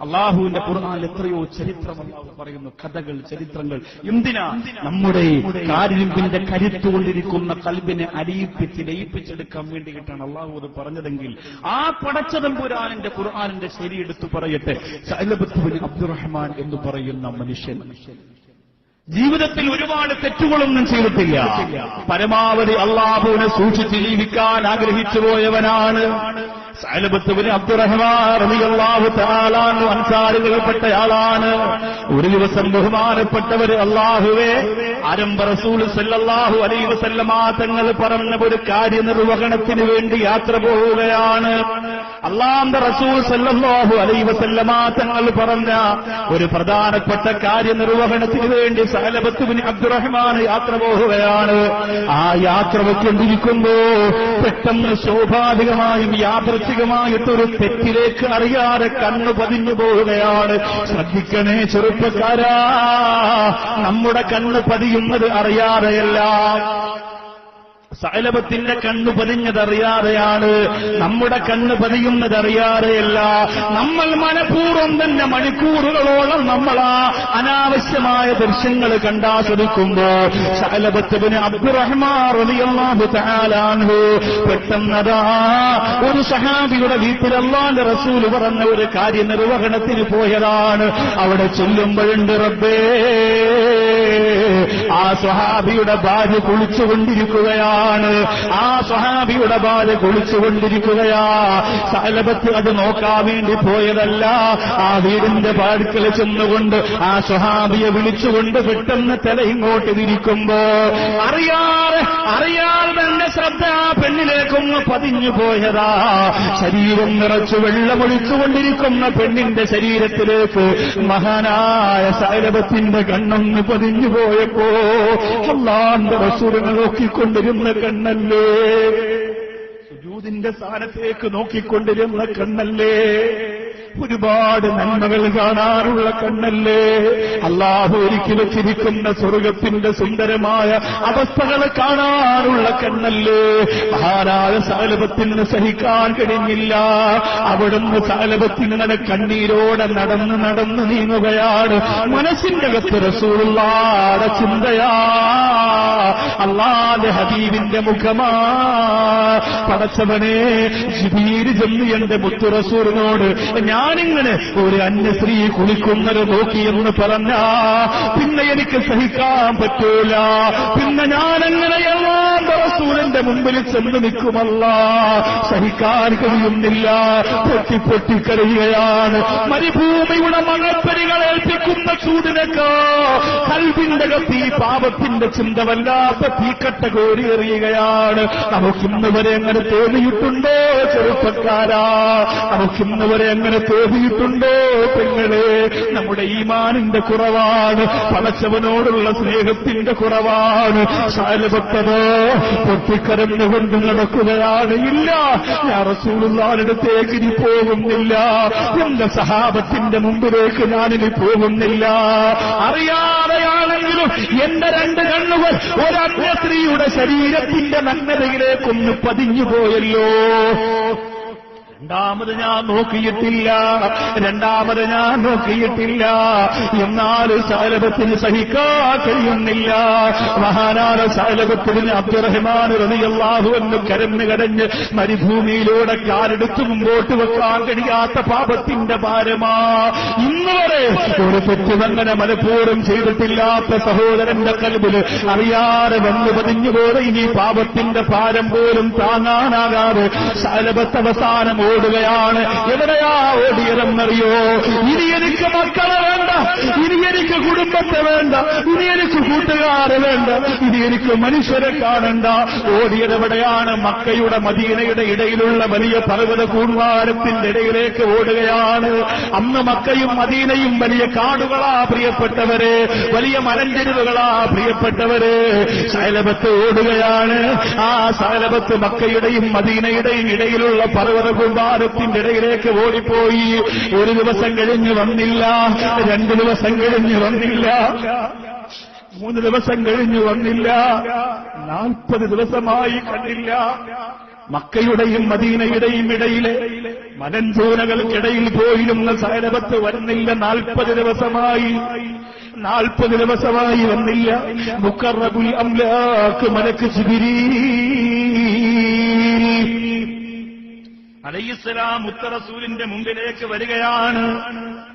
അള്ളാഹുവിന്റെ ഖുർആനിൽ എത്രയോ ചരിത്രം പറയുന്നു. കഥകൾ ചരിത്രങ്ങൾ. എന്തിനാ? നമ്മുടെ കാരിമ്പിന്റെ കരുത്തുകൊണ്ടിരിക്കുന്ന കൽബിനെ അരിയിപ്പിച്ച് ലയിപ്പിച്ചെടുക്കാൻ വേണ്ടിയിട്ടാണ് അള്ളാഹു അത് പറഞ്ഞതെങ്കിൽ ആ പടച്ചതമ്പുരാനിന്റെ ഖുർആാനിന്റെ ശരി എടുത്തു പറയട്ടെ. അബ്ദുറഹ്മാൻ എന്ന് പറയുന്ന മനുഷ്യൻ. ജീവിതത്തിൽ ഒരുപാട് തെറ്റുകളൊന്നും ചെയ്തിട്ടില്ല. പരമാവധി അള്ളാഹുവിനെ സൂക്ഷിച്ച് ജീവിക്കാൻ ആഗ്രഹിച്ചു പോയവനാണ്. അൻസാറുകൾപ്പെട്ടയാളാണ് ഒരു ദിവസം ബഹുമാനപ്പെട്ടവര് അള്ളാഹുവെ ആരംഭ റസൂൽ സല്ലല്ലാഹു അലൈഹി വസല്ലമ തങ്ങൾ പറഞ്ഞ ഒരു കാര്യനിർവഹണത്തിന് വേണ്ടി യാത്ര പോവുകയാണ്. അള്ളാന്റെ റസൂൽ സല്ലാഹു അലൈഹി വസല്ലമ തങ്ങൾ പറഞ്ഞ ഒരു പ്രധാനപ്പെട്ട കാര്യനിർവഹണത്തിന് വേണ്ടി സഹലബത്തുബിന് അബ്ദുറഹ്മാൻ യാത്ര പോകുകയാണ് ആ യാത്ര വെക്കൊണ്ടിരിക്കുമ്പോ പെട്ടെന്ന് സ്വാഭാവികമായും യാദൃച്ഛികമായിട്ടൊരു തെറ്റിലേക്ക് അറിയാതെ കണ്ണു പതിഞ്ഞു പോവുകയാണ്. ശ്രദ്ധിക്കണേ ചെറുപ്പക്കാരാ. നമ്മുടെ കണ്ണ് പതിയുന്നത് അറിയാതെയല്ല. സൈലഭത്തിന്റെ കണ്ണു പതിഞ്ഞതറിയാതെയാണ്. നമ്മുടെ കണ്ണ് പതിയുന്നതറിയാതെയല്ല. നമ്മൾ മനഃപൂർവം തന്നെ മണിക്കൂറുകളോളം നമ്മൾ ആ അനാവശ്യമായ ദൃശ്യങ്ങൾ കണ്ടാസ്വദിക്കുമ്പോ സൈലബത്തുവിന് അബ്ദുറഹ്മാറിയാഹു പെട്ടെന്നതാ ഒരു സഹാബിയുടെ വീട്ടിൽ അള്ളാന്റെ റസൂൽ പറഞ്ഞ ഒരു കാര്യനിർവഹണത്തിന് പോയതാണ്. അവിടെ ചൊല്ലുമ്പോഴുണ്ട് റബ്ബേ ആ സഹാബിയുടെ ഭാര്യ കുളിച്ചുകൊണ്ടിരിക്കുകയാണ് ആ സ്വഹാബിയുടെ ബാല കുളിച്ചുകൊണ്ടിരിക്കുകയാ. സലഭത്ത് അത് നോക്കാൻ വേണ്ടി പോയതല്ല. ആ വീടിന്റെ പാടുക്കൽ ചെന്നുകൊണ്ട് ആ സ്വഹാബിയെ വിളിച്ചുകൊണ്ട് പെട്ടെന്ന് തല ഇങ്ങോട്ട് തിരിക്കുമ്പോ അറിയാതെ അറിയാതെ തന്നെ ശ്രദ്ധ ആ പെണ്ണിലേക്കൊന്ന് പതിഞ്ഞു പോയതാ. ശരീരം നിറച്ചു വെള്ളമൊഴിച്ചുകൊണ്ടിരിക്കുന്ന പെണ്ണിന്റെ ശരീരത്തിലേക്ക് മഹാനായ സൈലഭത്തിന്റെ കണ്ണൊന്ന് പതിഞ്ഞു പോയപ്പോ അള്ളാന്റെ റസൂലിനെ നോക്കിക്കൊണ്ടിരുന്ന കണ്ണല്ലേ? സുജൂതിന്റെ സ്ഥാനത്തേക്ക് നോക്കിക്കൊണ്ടിരുന്ന കണ്ണല്ലേ? ഒരുപാട് നന്മകൾ കാണാറുള്ള കണ്ണല്ലേ? അള്ളാഹു ഒരുക്കി വെച്ചിരിക്കുന്ന സ്വർഗത്തിന്റെ സുന്ദരമായ അവസ്ഥകൾ കാണാറുള്ള കണ്ണല്ലേ? മഹാരാജ സാലഭത്തിന് സഹിക്കാൻ കഴിഞ്ഞില്ല. അവിടുന്ന് സാലഭത്തിങ്ങനെ കണ്ണീരോടെ നടന്ന് നടന്ന് നീങ്ങുകയാണ്. മനസ്സിന്റെ അകത്ത് ചിന്തയാ. അള്ളാന്റെ ഹബീബിന്റെ മുഖമാ. പടച്ചവനെ ചെന്ന് എന്റെ മുത്തു റസൂലിനോട് ഞാനിങ്ങനെ ഒരു അന്യ സ്ത്രീ കുളിക്കുന്നത് നോക്കി എന്ന് പറഞ്ഞ പിന്നെ എനിക്ക് സഹിക്കാൻ പറ്റൂല. പിന്നെ ഞാനങ്ങനെ എല്ലാം റസൂലിന്റെ മുമ്പിൽ ചെന്ന് നിൽക്കുമല്ല. സഹിക്കാൻ കഴിയുന്നില്ല. പൊട്ടി കരയുകയാണ് മരുഭൂമിയുടെ മണപ്പരികൾ ഏൽപ്പിക്കുന്ന ചൂടിനൊക്കെ കൽവിന്റെ കത്തി പാപത്തിന്റെ ചിന്ത വല്ലാത്ത തീക്കട്ട കോരി എറിയുകയാണ്. നമുക്കിന്ന് വരെ എങ്ങനെ തോന്നിയിട്ടുണ്ടോ ചെറുപ്പക്കാരാ? നമുക്കിന്ന് വരെ അങ്ങനെ തോന്നിയിട്ടുണ്ടോ പെങ്ങളെ? നമ്മുടെ ഈമാനിന്റെ കുറവാണ് പടച്ചവനോടുള്ള സ്നേഹത്തിന്റെ കുറവാണ്. ശാലഭക്തതോ പൊട്ടിക്കരന്നുകൊണ്ട് നടക്കുകയാണ്. ഇല്ല ഞാൻ റസൂലുള്ളാരുടെ ഇനി പോകുന്നില്ല. എന്റെ സഹാബത്തിന്റെ മുമ്പിലേക്ക് ഞാനിനി പോകുന്നില്ല. അറിയാതെയാണെങ്കിലും എന്റെ രണ്ട് കണ്ണുകൾ ഒരന്യ സ്ത്രീയുടെ ശരീരത്തിന്റെ നഗ്നതയിലേക്കൊന്ന് പതിഞ്ഞു പോയല്ലോ രണ്ടാമത് ഞാൻ നോക്കിയിട്ടില്ല. രണ്ടാമത് ഞാൻ നോക്കിയിട്ടില്ല. എന്നാൽ സാലഭത്തിന് സഹിക്കാൻ കഴിയുന്നില്ല. മഹാനായ സാലഭത്തിന് അബ്ദുറഹ്മാൻ റതിയല്ലാഹു എന്ന് കരഞ്ഞു കടഞ്ഞ് മരുഭൂമിയിലൂടെ കാലെടുത്ത് മുമ്പോട്ട് വെക്കാൻ കഴിയാത്ത പാപത്തിന്റെ ഭാരമാ. ഇന്ന് വരെ ഒരു തെറ്റുതങ്ങനെ മനഃപൂർവം ചെയ്തിട്ടില്ലാത്ത സഹോദരന്റെ കൽബിൽ അറിയാതെ വന്നു പതിഞ്ഞുപോലെ ഇനി പാപത്തിന്റെ ഭാരം പോലും താങ്ങാനാകാതെ സാലഭത്ത് അവസാനം ഓടുകയാണ്. എവിടെയാ ഓടിയതെന്നറിയോ? ഇനി എനിക്ക് മക്കളെ വേണ്ട. ഇനി എനിക്ക് കുടുംബത്തെ വേണ്ട. ഇനി എനിക്ക് കൂട്ടുകാരെ വേണ്ട. ഇനി എനിക്ക് മനുഷ്യരെ കാണണ്ട. ഓടിയതെവിടെയാണ് മക്കയുടെ മദീനയുടെ ഇടയിലുള്ള വലിയ പർവത കൂൺവാരത്തിന്റെ ഇടയിലേക്ക് ഓടുകയാണ്. അന്ന് മക്കയും മദീനയും വലിയ കാടുകളാ പ്രിയപ്പെട്ടവരെ. വലിയ മലഞ്ചെരുവുകളാ പ്രിയപ്പെട്ടവരെ. ശൈലഭത്ത് ഓടുകയാണ്. ആ ശൈലഭത്ത് മക്കയുടെയും മദീനയുടെയും ഇടയിലുള്ള പർവത കൂമ്പാരത്തിന്റെ ഇടയിലേക്ക് ഓടിപ്പോയി. ഒരു ദിവസം കഴിഞ്ഞു വന്നില്ല. രണ്ടു ദിവസം കഴിഞ്ഞു വന്നില്ല. മൂന്ന് ദിവസം കഴിഞ്ഞു വന്നില്ല. നാൽപ്പത് ദിവസമായി കണ്ടില്ല. മക്കയുടെയും മദീനയുടെയും ഇടയിലെ മലഞ്ചൂനകൾക്കിടയിൽ പോയിരുന്ന സൈലബത്ത് വരുന്നില്ല. നാൽപ്പത് ദിവസമായി. നാൽപ്പത് ദിവസമായി വന്നില്ല. മുക്കറബുൽ അംലാക്ക് മലക്ക് ശിബിരീ അലൈഹിസ്സലാം ഉത്തറസൂലിന്റെ മുമ്പിലേക്ക് വരികയാണ്.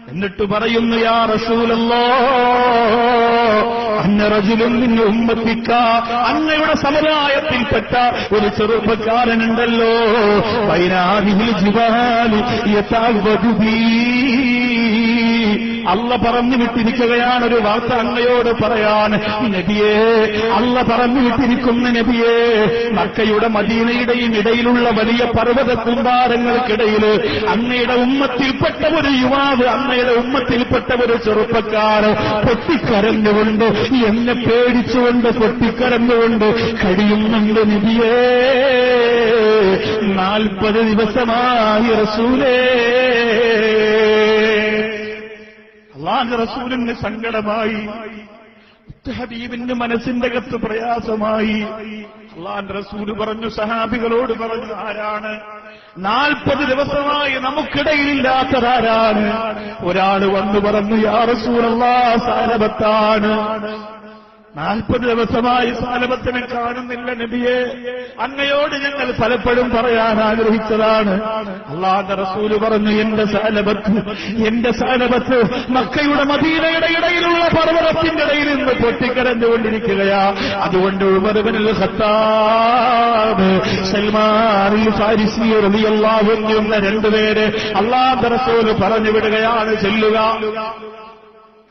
എന്നിട്ട് പറയുന്നു യാ റസൂലല്ലോ അന്ന റജുലും നിന്നെ ഉമ്മത്തിക്ക. അങ്ങയുടെ സമുദായത്തിൽപ്പെട്ട ഒരു ചെറുപ്പക്കാരനുണ്ടല്ലോ. വൈനാദിഹിൽ ജിവാലി യഥാവധുബീ അല്ല പറഞ്ഞു വിട്ടിരിക്കുകയാണ് ഒരു വാർത്ത അങ്ങയോട് പറയാൻ നബിയേ അല്ല പറഞ്ഞു വിട്ടിരിക്കുന്ന നബിയെ മക്കയുടെ മദീനയുടെയും ഇടയിലുള്ള വലിയ പർവത കുമ്പാരങ്ങൾക്കിടയിൽ അങ്ങയുടെ ഉമ്മത്തിൽപ്പെട്ട ഒരു യുവാവ് അങ്ങയുടെ ഉമ്മത്തിൽപ്പെട്ട ഒരു ചെറുപ്പക്കാർ പൊട്ടിക്കരഞ്ഞുകൊണ്ട് എന്നെ പേടിച്ചുകൊണ്ട് പൊട്ടിക്കരഞ്ഞുകൊണ്ട് കഴിയുന്നുണ്ട് നബിയേ. നാൽപ്പത് ദിവസമായി റസൂലേ. അള്ളാന്റെ റസൂലിന് സങ്കടമായി. ഹബീബിന്റെ മനസ്സിന്റെ അകത്ത് പ്രയാസമായി. അള്ളാൻ റസൂൽ പറഞ്ഞു സഹാബികളോട് പറഞ്ഞു ആരാണ്? നാൽപ്പത് ദിവസമായി നമുക്കിടയിലില്ലാത്തതാരാണ്? ഒരാൾ വന്നു പറഞ്ഞു യാ റസൂലല്ലാ സാരഭത്താണ് നാൽപ്പത് ദിവസമായി സാലഭത്തിനെ കാണുന്നില്ല നബിയെ. അങ്ങയോട് ഞങ്ങൾ പലപ്പോഴും പറയാൻ ആഗ്രഹിച്ചതാണ്. അള്ളാന്റെ റസൂൽ പറഞ്ഞു എന്റെ സാലഭത്ത് എന്റെ സാലഭത്ത് മക്കയുടെ മദീനയുടെ ഇടയിലുള്ള പർവതത്തിന്റെ ഇടയിൽ നിന്ന് പൊട്ടിക്കരഞ്ഞുകൊണ്ടിരിക്കുകയാ. അതുകൊണ്ട് ഉമർബനിൽ ഫാരിസി രണ്ടുപേര് അള്ളാന്റെ റസൂൽ പറഞ്ഞു വിടുകയാണ് ചെല്ലുക.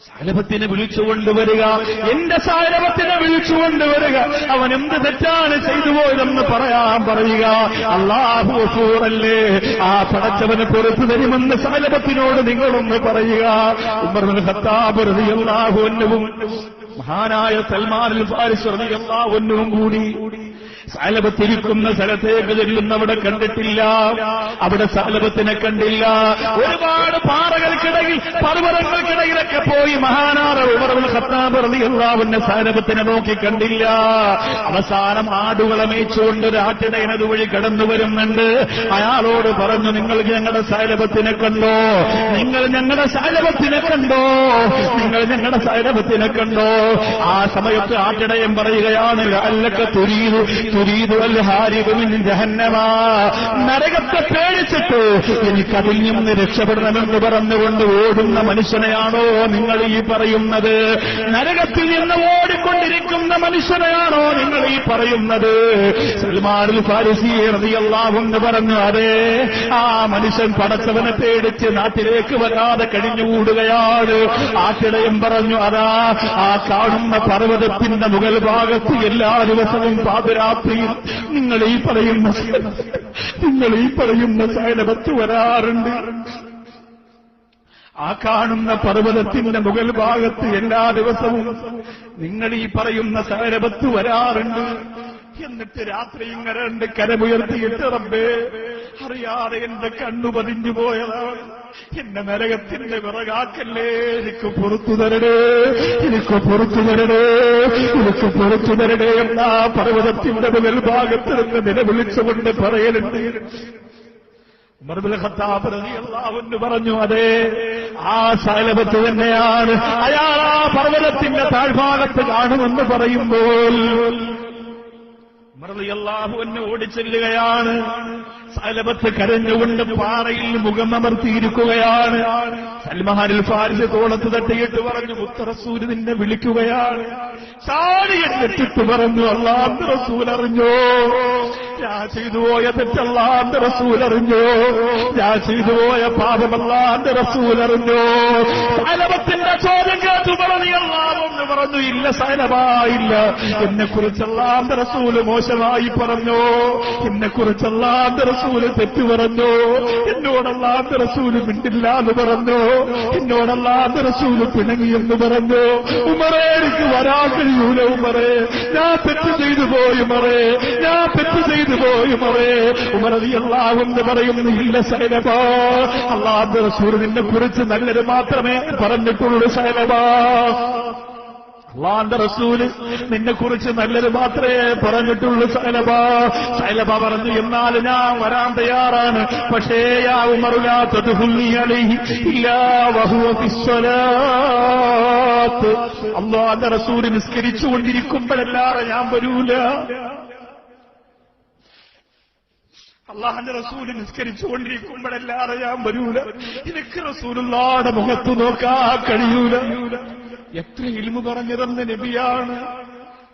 സാലഭത്തിനെ വിളിച്ചുകൊണ്ടുവരിക. എന്റെ സാലഭത്തിനെ വിളിച്ചുകൊണ്ടുവരിക. അവൻ എന്ത് തെറ്റാണ് ചെയ്തു പോയതെന്ന് പറയാൻ പറയുക. അള്ളാഹു ആ പടച്ചവന് പുറത്തു തരുമെന്ന് സാലഭത്തിനോട് നിങ്ങളൊന്ന് പറയുക. മഹാനായ സൽമാൻ ഫാരിസ് റളിയല്ലാഹു അൻഹുവും കൂടി സാലഭത്തിരിക്കുന്ന സ്ഥലത്തേക്ക് ചെല്ലുന്ന അവിടെ കണ്ടിട്ടില്ല. അവിടെ സാലഭത്തിനെ കണ്ടില്ല. ഒരുപാട് പാറകൾക്കിടയിൽ പർവതങ്ങൾക്കിടയിലൊക്കെ പോയി മഹാനാറ ഉമർവൽ ഖത്താബ് സാലഭത്തിനെ നോക്കി കണ്ടില്ല. അവസാനം ആടുകളെ മേച്ചുകൊണ്ട് ഒരു ആട്ടിടയനത് വഴി കടന്നു വരുന്നുണ്ട്. അയാളോട് പറഞ്ഞു നിങ്ങൾ ഞങ്ങളുടെ സാലഭത്തിനെ കണ്ടോ? നിങ്ങൾ ഞങ്ങളുടെ സാലഭത്തിനെ കണ്ടോ? നിങ്ങൾ ഞങ്ങളുടെ സാലഭത്തിനെ കണ്ടോ? ആ സമയത്ത് ആട്ടിടയൻ പറയുകയാണ് അല്ലൊക്കെ തുരീതു നരകത്തെ പേടിച്ചിട്ട്. എനിക്കതിൽ നിന്ന് രക്ഷപ്പെടണമെന്ന് പറഞ്ഞുകൊണ്ട് ഓടുന്ന മനുഷ്യനെയാണോ നിങ്ങൾ ഈ പറയുന്നത്? നരകത്തിൽ നിന്ന് ഓടിക്കൊണ്ടിരിക്കുന്ന മനുഷ്യനെയാണോ നിങ്ങൾ ഈ പറയുന്നത്? ഫാരിസി റളിയല്ലാഹുന്ന് പറഞ്ഞു അതെ ആ മനുഷ്യൻ പടച്ചവനെ പേടിച്ച് നാട്ടിലേക്ക് വരാതെ കഴിഞ്ഞുകൂടുകയാണ് ആട്ടിടയും പറഞ്ഞു അതാ ആ കാണുന്ന പർവതത്തിന്റെ മുകൾ ഭാഗത്ത് എല്ലാ ദിവസവും പാതിരാത്രിയിൽ നിങ്ങൾ ഈ പറയുന്ന നിങ്ങൾ ഈ പറയുന്ന സൈലഭത്ത് വരാറുണ്ട്. ആ കാണുന്ന പർവതത്തിന്റെ മുകൾ ഭാഗത്ത് എല്ലാ ദിവസവും നിങ്ങൾ ഈ പറയുന്ന സൈലഭത്ത് വരാറുണ്ട്. എന്നിട്ട് രാത്രി ഇങ്ങനെ കരമുയർത്തിയിട്ട് റബ്ബേ അറിയാതെ എന്റെ കണ്ണു പതിഞ്ഞു പോയതാണ്. എന്റെ നരകത്തിന്റെ വിറകാക്കല്ലേ? എനിക്ക് പുറത്തു തരണേ എനിക്ക് പുറത്തു തരണേ എനിക്ക് പുറത്തു തരണേ എന്നാ പർവതത്തിന്റെ മേൽഭാഗത്ത് ഭാഗത്ത് നിന്ന് നിലവിളിച്ചുകൊണ്ട് പറയലുണ്ട്. പറഞ്ഞു അതെ ആ ശൈലപത്ത് തന്നെയാണ്. അയാൾ ആ പർവതത്തിന്റെ താഴ്ഭാഗത്ത് കാണുമെന്ന് പറയുമ്പോൾ ഉമർലിയല്ലാഹു എന്നെ ഓടിച്ചെല്ലുകയാണ്. സലബത്ത് കരഞ്ഞുകൊണ്ട് പാറയിൽ മുഖമമർത്തിയിരിക്കുകയാണ് സൽമഹാനിൽ ഫാരിസ് തോളത്ത് തട്ടിയിട്ട് പറഞ്ഞു മുത്തറസൂര് നിന്നെ വിളിക്കുകയാണ്. സാരി എന്നിട്ടിട്ട് പറഞ്ഞു അള്ളാന്റെ റസൂൽ അറിഞ്ഞോ? ഞാൻ ചെയ്തു പോയ തെറ്റല്ലാന്റെ റസൂൽ അറിഞ്ഞോ? ഞാൻ ചെയ്തു പോയ പാപമല്ലാന്റെ റസൂൽ അറിഞ്ഞോ? സലബത്തിന്റെ ചോദ്യം കേട്ടു പറഞ്ഞിയല്ലാമെന്ന് പറഞ്ഞു ഇല്ല സൈലമായില്ല എന്നെ കുറിച്ചല്ലാന്റെ റസൂൽ മോശമായി പറഞ്ഞോ? എന്നെ കുറിച്ചല്ലാന്റെ റസൂൽ തെറ്റു പറഞ്ഞു? എന്നോടല്ലാത്ത റസൂൽ മിണ്ടില്ല എന്ന് പറഞ്ഞു? എന്നോടല്ലാത്ത റസൂൽ പിണങ്ങി എന്ന് പറഞ്ഞു? ഉമറേ എനിക്ക് വരാൻ കഴിയൂല ഉമറേ. ഞാൻ തെറ്റ് ചെയ്തു പോയി ഉമറേ. ഞാൻ തെറ്റ് ചെയ്തു പോയി ഉമറേ. ഉമറതി അള്ളാഹെന്ന് പറയുന്നു ഇല്ല സൈലബാ അള്ളാഹ് റസൂൽ നിന്നെ കുറിച്ച് നല്ലത് മാത്രമേ പറഞ്ഞിട്ടുള്ളൂ സൈലബാ അള്ളാന്റെ റസൂൽ നിന്നെ കുറിച്ച് നല്ലത് മാത്രമേ പറഞ്ഞിട്ടുള്ളൂ സൈലബ. സൈലബ പറഞ്ഞു എന്നാൽ ഞാൻ വരാൻ തയ്യാറാണ്. പക്ഷേ യാ ഉമറുലാത്തത് അള്ളാന്റെ റസൂൽ നിസ്കരിച്ചുകൊണ്ടിരിക്കുമ്പോഴല്ലാതെ ഞാൻ വരൂല. അള്ളാഹന്റെ റസൂൽ നിസ്കരിച്ചു കൊണ്ടിരിക്കുമ്പോഴല്ലാതെ ഞാൻ വരൂല. എനിക്ക് റസൂലുള്ളാടെ മുഖത്ത് നോക്കാ കഴിയൂല. എത്ര ഇരുമു പറഞ്ഞിരുന്ന നബിയാണ്.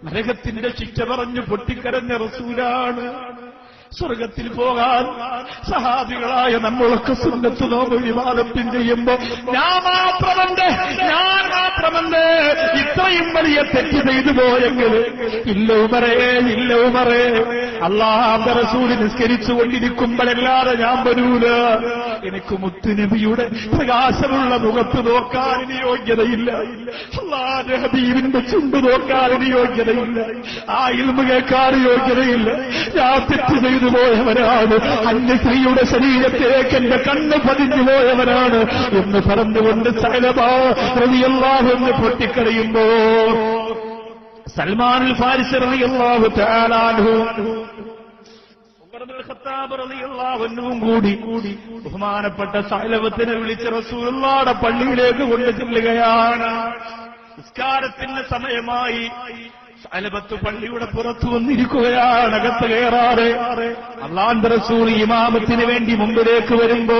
നരകത്തിന്റെ ശിക്ഷ പറഞ്ഞു പൊട്ടിക്കരഞ്ഞ റസൂലാണ്. സ്വർഗത്തിൽ പോകാൻ സഹാബികളായ നമ്മളൊക്കെ സുന്നത്ത് നോമ്പ് വിവാദത്തിൽ ചെയ്യുമ്പോ ഞാൻ മാത്രമുണ്ട് ഞാൻ മാത്രമുണ്ട് ഇത്രയും വലിയ തെറ്റ് ചെയ്തു പോയെങ്കിൽ ഇല്ല ഉമറേ ഇല്ല ഉമറേ അള്ളാഹാന്റെ റസൂൽ നിസ്കരിച്ചു കൊണ്ടിരിക്കുമ്പോഴല്ലാതെ ഞാൻ വരൂല. എനിക്ക് മുത്തുനബിയുടെ പ്രകാശമുള്ള മുഖത്ത് നോക്കാൻ യോഗ്യതയില്ല. അള്ളാന്റെ ഹബീബിന്റെ ചുണ്ട് നോക്കാൻ യോഗ്യതയില്ല. ആ ഇൽമ കേൾക്കാൻ യോഗ്യതയില്ല. ഞാൻ തെറ്റ് ചെയ്തു പോയവനാണ്. അന്യസ്ത്രീയുടെ ശരീരത്തിലേക്ക് എന്റെ കണ്ണ് പതിഞ്ഞു പോയവരാണ് എന്ന് പറഞ്ഞുകൊണ്ട് സകലമാഹെന്ന് പൊട്ടിക്കറിയുമ്പോ അൻഹു ും. കൂടി കൂടി ബഹുമാനപ്പെട്ട സൈലവത്തിനെ വിളിച്ച റസൂലുള്ളാടെ പള്ളിയിലേക്ക് കൊണ്ടു ചെല്ലുകയാണ് നിസ്കാരത്തിന്റെ സമയമായി സൈലബത്ത് പള്ളിയുടെ പുറത്തു വന്നിരിക്കുകയാണ് അകത്ത് കയറാറ് അള്ളാന്റെ റസൂൽ ഇമാമത്തിന് വേണ്ടി മുമ്പിലേക്ക് വരുമ്പോ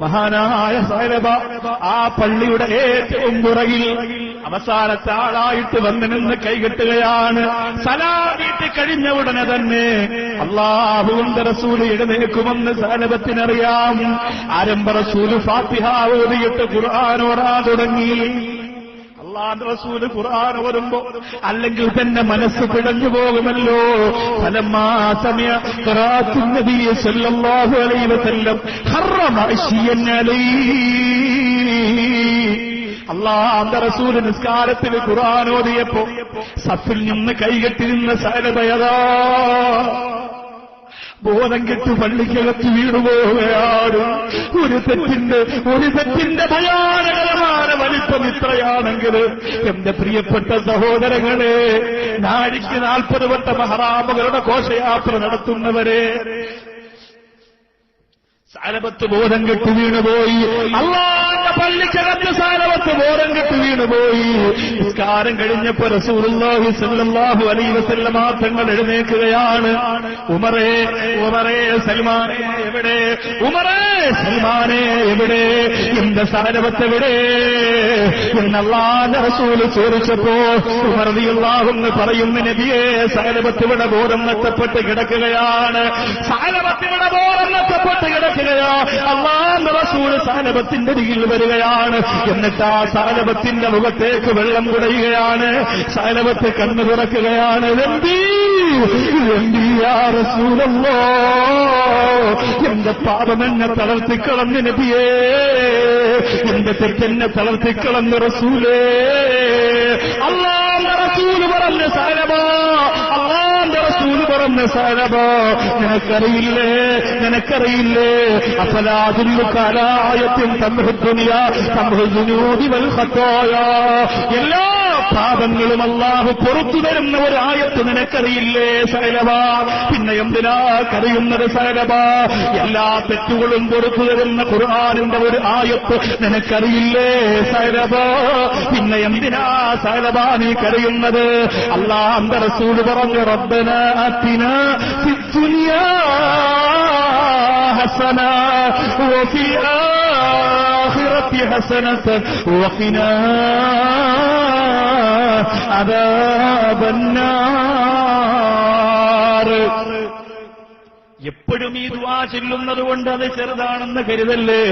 മഹാനായ സൈലബ ആ പള്ളിയുടെ ഏറ്റവും പുറകിൽ അവസാനത്തെ ആളായിട്ട് വന്നു നിന്ന് കൈകെട്ടുകയാണ്. സലാമീട്ട് കഴിഞ്ഞ ഉടനെ തന്നെ അള്ളാഹുവിന്റെ റസൂൽ എഴുന്നേക്കുമെന്ന് സാലഭത്തിനറിയാം ആരംഭ റസൂൽ ഫാത്തിഹ ഓതിയിട്ട് ഖുർആൻ തുടങ്ങി. അള്ളാന്റെ റസൂൽ ഖുർആൻ വരുമ്പോ അല്ലെങ്കിൽ തന്നെ മനസ്സ് പിടഞ്ഞു പോകുമല്ലോ. അള്ളാന്റെ റസൂൽ നിസ്കാരത്തിൽ ഖുർആൻ ഓതിയപ്പോ സഫിൽ നിന്ന് കൈകെട്ടിരുന്ന സാരതയതാ ബോധം കെട്ടു പള്ളിക്കകത്ത് വീണുപോവുകയാണ് ഒരു തെറ്റിന്റെ ഒരു തെറ്റിന്റെ ഭയാനകരമായ വലിപ്പം ഇത്രയാണെങ്കിൽ എന്റെ പ്രിയപ്പെട്ട സഹോദരങ്ങളെ നാഴിക്ക് നാൽപ്പത് വട്ട മഹറാമുകളുടെ ഘോഷയാത്ര നടത്തുന്നവരെ സാലബത്ത് ബോധം കെട്ടു വീണുപോയി അള്ളാന്റെ പള്ളിക്കകത്ത് സാലബത്ത് ബോധം കെട്ടു വീണുപോയി നിസ്കാരം കഴിഞ്ഞപ്പോ റസൂലുള്ളാഹി സല്ലല്ലാഹു അലൈഹി വസല്ലമ തങ്ങൾ ഉമറേ ഉമറേ സൽമാനെ എവിടെ? ഉമറേ സൽമാനെ എവിടെ? എന്റെ സാലബത്ത് എവിടെ? എന്നല്ലാന്റെ റസൂൽ ചോദിച്ചപ്പോ റളിയല്ലാഹു പറയുന്ന നബിയെ സാലബത്ത് ഇവിടെ ബോധം നഷ്ടപ്പെട്ട് കിടക്കുകയാണ്. സാലബത്ത് ഇവിടെ ബോധം നഷ്ടപ്പെട്ട് കിടക്കുക കിടക്കുകയോ അള്ളാന്റെ റസൂൽ സാനപത്തിന്റെ അരികിൽ വരികയാണ്. എന്നിട്ട് ആ സാനപത്തിന്റെ മുഖത്തേക്ക് വെള്ളം കുടയുകയാണ്. സാനപത്ത് കണ്ണു തുറക്കുകയാണ്. എന്റെ പാപം എന്നെ തളർത്തിക്കളഞ്ഞ് നബിയേ. എന്റെ തെറ്റെന്നെ തളർത്തിക്കളഞ്ഞ് റസൂലേ. അള്ളാന്റെ റസൂൽ പറഞ്ഞ സാലഭാ അള്ളാന്റെ പറഞ്ഞ സാലഭാ നിനക്കറിയില്ലേ നിനക്കറിയില്ലേ? അഫലാദുല്ലു കാലായത്തിൽ സംഹൃദുനിയ സംഹൃദുനൂതി വൽ ഖത്തായ. എല്ലാ പാപങ്ങളും അള്ളാഹു പുറത്തു തരുന്ന ഒരു ആയത്ത് നിനക്കറിയില്ലേ സൈലബ പിന്നെ എന്തിനാ കറിയുന്നത് സൈലബ എല്ലാ തെറ്റുകളും പുറത്തു തരുന്ന ഖുർആാനിന്റെ ഒരു ആയത്ത് നിനക്കറിയില്ലേ സൈലബ പിന്നെ എന്തിനാ സൈലബ നീ കരയുന്നത് അള്ളാഹ് റസൂല് പറഞ്ഞു റബ്ബന അത്തിന ഫിദ്ദുനിയാ حسنة وفي الآخرة حسنة وقنا عذاب النار എപ്പോഴും ഈ ദുആ ചെല്ലുന്നത് കൊണ്ട് അത് ചെറുതാണെന്ന് കരുതല്ലേ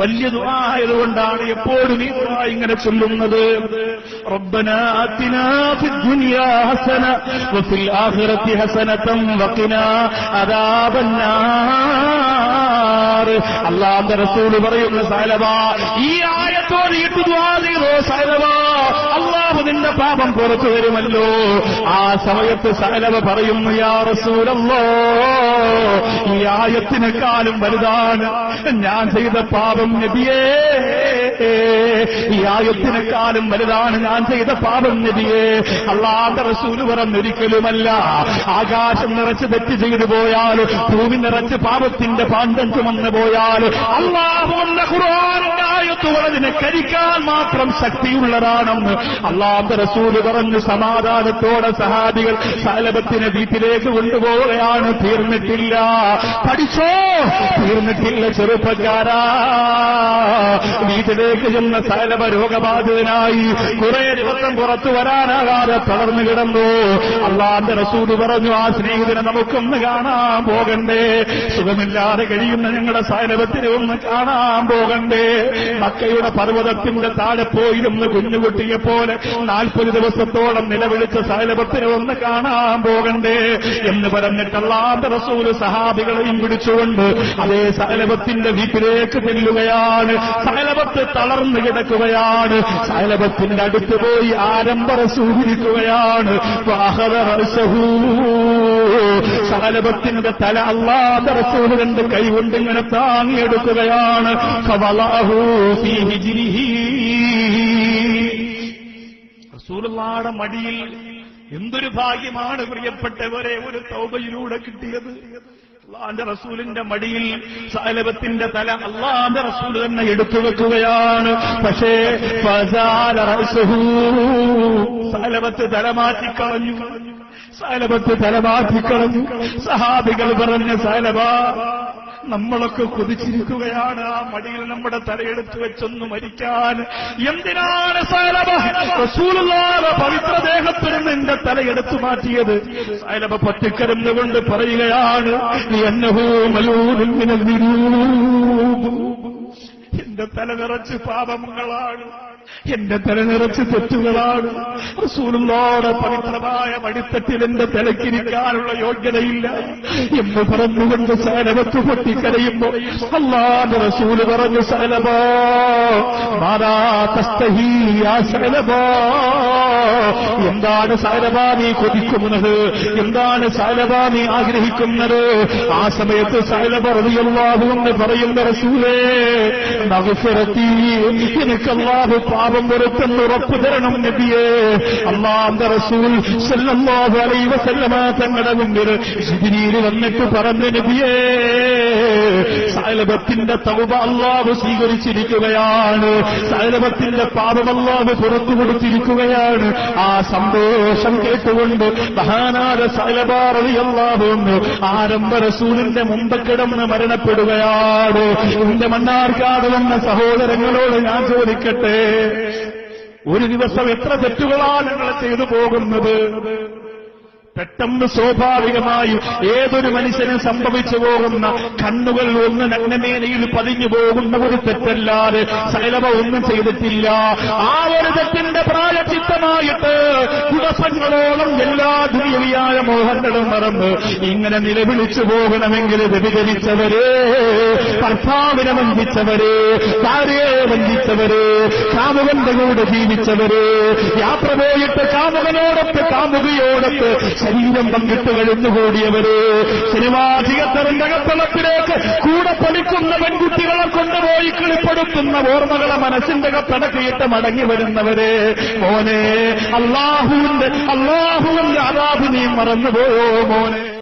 വലിയ ദുആ ആയതുകൊണ്ടാണ് എപ്പോഴും ഈ ദുആ ഇങ്ങനെ ചൊല്ലുന്നത് ربنا آتنا في الدنيا حسنة وفي الآخرة حسنة وقنا عذاب النار അള്ളാന്റെ റസൂല് പറയുന്ന സാലബ ഈ ആയത്തോടിയിട്ട് ദുആ ചെയ്തോ സാലബ അള്ളാഹു നിന്റെ പാപം പുറത്തു വരുമല്ലോ. ആ സമയത്ത് സഹലവ പറയുന്നു യാ റസൂലല്ലോ ഈ ആയത്തിനെക്കാളും വലുതാണ്. ഞാൻ ചെയ്ത പാപം നബിയേ ഈ ആയത്തിനെക്കാളും വലുതാണ്. ഞാൻ ചെയ്ത പാപം നബിയെ. അള്ളാന്റെ റസൂൽ പറഞ്ഞൊരിക്കലുമല്ല ആകാശം നിറച്ച് തെറ്റ് ചെയ്തു പോയാൽ ഭൂമി നിറച്ച് പാപത്തിന്റെ പാണ്ഡം ചുമന്നു പോയാൽ അള്ളാഹു എന്ന ഖുർആാനിന്റെ ആയത്തുകൾ അതിനെ കരിക്കാൻ മാത്രം ശക്തിയുള്ളതാണെന്ന് അള്ളാന്റെ റസൂൽ പറഞ്ഞു സമാധാനത്തോടെ സഹാബികൾ സലഭത്തിനെ വീട്ടിലേക്ക് കൊണ്ടുപോവുകയാണ്. തീർന്നിട്ടില്ല. പഠിച്ചോ? തീർന്നിട്ടില്ല ചെറുപ്പക്കാരാ. വീട്ടിലേക്ക് ചെന്ന സലഭ രോഗബാധിതനായി കുറെ ദിവസം പുറത്തു വരാനാകാതെ തളർന്നു കിടന്നു. അള്ളാന്റെ റസൂൽ പറഞ്ഞു ആ സ്നേഹിതനെ നമുക്കൊന്ന് കാണാൻ പോകണ്ടേ. സുഖമില്ലാതെ കഴിയുന്ന ഞങ്ങളുടെ സൈലഭത്തിനെ ഒന്ന് കാണാൻ പോകണ്ടേ. മക്കയുടെ പർവതത്തിന്റെ താഴെ പോയിരുന്ന് കുഞ്ഞുകുട്ടിയെ പോലെ നാൽപ്പത് ദിവസത്തോളം നിലവിളിച്ച സൈലബത്തിന് ഒന്ന് കാണാൻ പോകണ്ടേ എന്ന് പറഞ്ഞിട്ട് റസൂൽ സഹാബികളെയും പിടിച്ചുകൊണ്ട് അതേ സൈലബത്തിന്റെ വീട്ടിലേക്ക് ചെല്ലുകയാണ്. സൈലബത്ത് തളർന്നു കിടക്കുകയാണ്. സൈലബത്തിന്റെ അടുത്ത് പോയി ആരംഭ റസൂലിരിക്കുകയാണ് സഹലപത്തിന്റെ തല അള്ളാന്റെ റസൂൽ രണ്ട് കൈകൊണ്ട് ഇങ്ങനെ താങ്ങിയെടുക്കുകയാണ്. ഫവളാഹു ഫീ. റസൂലുള്ളാടെ മടിയിൽ എന്തൊരു ഭാഗ്യമാണ് പ്രിയപ്പെട്ടവരെ ഒരു തൗബയിലൂടെ കിട്ടിയത്. അള്ളാന്റെ റസൂലിന്റെ മടിയിൽ സാലബത്തിന്റെ തല അള്ളാന്റെ റസൂൽ തന്നെ എടുത്തു വെക്കുകയാണ്. പക്ഷേ സാലബത്ത് തല മാറ്റിക്കളഞ്ഞു. സാലബത്ത് തല മാറ്റിക്കളഞ്ഞു. സഹാബികൾ പറഞ്ഞ സാലഭ നമ്മളൊക്കെ കൊതിച്ചിരിക്കുകയാണ്. ആ മടിയിൽ നമ്മുടെ തലയെടുത്ത് വെച്ചൊന്ന് മരിക്കാൻ. എന്തിനാണ് സാലഭ റസൂലുള്ളാഹിയുടെ പവിത്ര ദേഹത്തിൽ എന്റെ തലയെടുത്തു മാറ്റിയത്. സൈലബ പറ്റിക്കരുന്ന് കൊണ്ട് പറയുകയാണ്. എന്റെ തല നിറച്ച് പാപങ്ങളാണ്. എന്റെ തല നിറച്ച് തെറ്റുകളാണ്. റസൂലുള്ളോടെ പവിത്രമായ വടിത്തട്ടിൽ എന്റെ തലക്കിരിക്കാനുള്ള യോഗ്യതയില്ല എന്ന് പറഞ്ഞുകൊണ്ട് സലവത്ത് പൊട്ടിക്കരയുമ്പോ അള്ളാന്റെ റസൂൽ പറഞ്ഞു യാ സലഭ എന്താണ് സലഭ നീ കൊതിക്കുന്നത്? എന്താണ് സലഭ നീ ആഗ്രഹിക്കുന്നത്? ആ സമയത്ത് സലഭ റളിയല്ലാഹു എന്ന് പറയുന്ന റസൂലേ നവസരത്തി എനിക്ക് പാപം വെറുത്തെന്ന് ഉറപ്പു തരണം നബിയേ. അള്ളാന്റെ റസൂൽ വസല്ലമ തങ്ങളുടെ മുമ്പിൽ ശിബിരിയിൽ വന്നിട്ട് പറഞ്ഞു നബിയേ സൈലഭത്തിന്റെ തൗബ അള്ളാവ് സ്വീകരിച്ചിരിക്കുകയാണ്. സൈലഭത്തിന്റെ പാപം അള്ളാവ് പുറത്തു കൊടുത്തിരിക്കുകയാണ്. ആ സന്തോഷം കേട്ടുകൊണ്ട് മഹാനാര സൈലബാറിയല്ലാഹു ആരംഭ റസൂലിന്റെ മുമ്പ് കിടന്ന് മരണപ്പെടുകയാണ്. എന്റെ മണ്ണാർക്കാട് വന്ന സഹോദരങ്ങളോട് ഞാൻ ചോദിക്കട്ടെ? ഒരു ദിവസം എത്ര തെറ്റുകളാണ് നിങ്ങൾ ചെയ്തു പോകുന്നത്? പെട്ടെന്ന് സ്വാഭാവികമായും ഏതൊരു മനുഷ്യനും സംഭവിച്ചു പോകുന്ന കണ്ണുകൾ ഒന്ന് നഗ്നമേനയിൽ പതിഞ്ഞു പോകുന്ന ഒരു തെറ്റല്ലാതെ സൈലഭ ഒന്നും ചെയ്തിട്ടില്ല. ആ ഒരു തെറ്റിന്റെ പ്രായചിത്തമായിട്ട് ദിവസങ്ങളോളം എല്ലാ ദുരിയായ മോഹങ്ങളും മറന്ന് ഇങ്ങനെ നിലവിളിച്ചു പോകണമെങ്കിൽ വ്യഭിചരിച്ചവരെ ഭർത്താവിനെ വഞ്ചിച്ചവരെ ഭാര്യയെ വഞ്ചിച്ചവരെ കാമുകന്റെ കൂടെ ജീവിച്ചവര് യാത്ര പോയിട്ട് കാമുകനോടൊത്ത് കാമുകയോടൊത്ത് ശരീരം പങ്കിട്ട് കഴിഞ്ഞുകൂടിയവര് സിനിമാ തിയേറ്ററിന്റെ കൂടെ പഠിക്കുന്ന പെൺകുട്ടികളെ കൊണ്ടുപോയി കിളിപ്പെടുത്തുന്ന ഓർമ്മകളെ മനസ്സിന്റെ കത്തടക്കിയിട്ട് മടങ്ങി വരുന്നവര് മോനെ അള്ളാഹുവിന്റെ അതാപ് മറന്നുപോയോ മോനെ?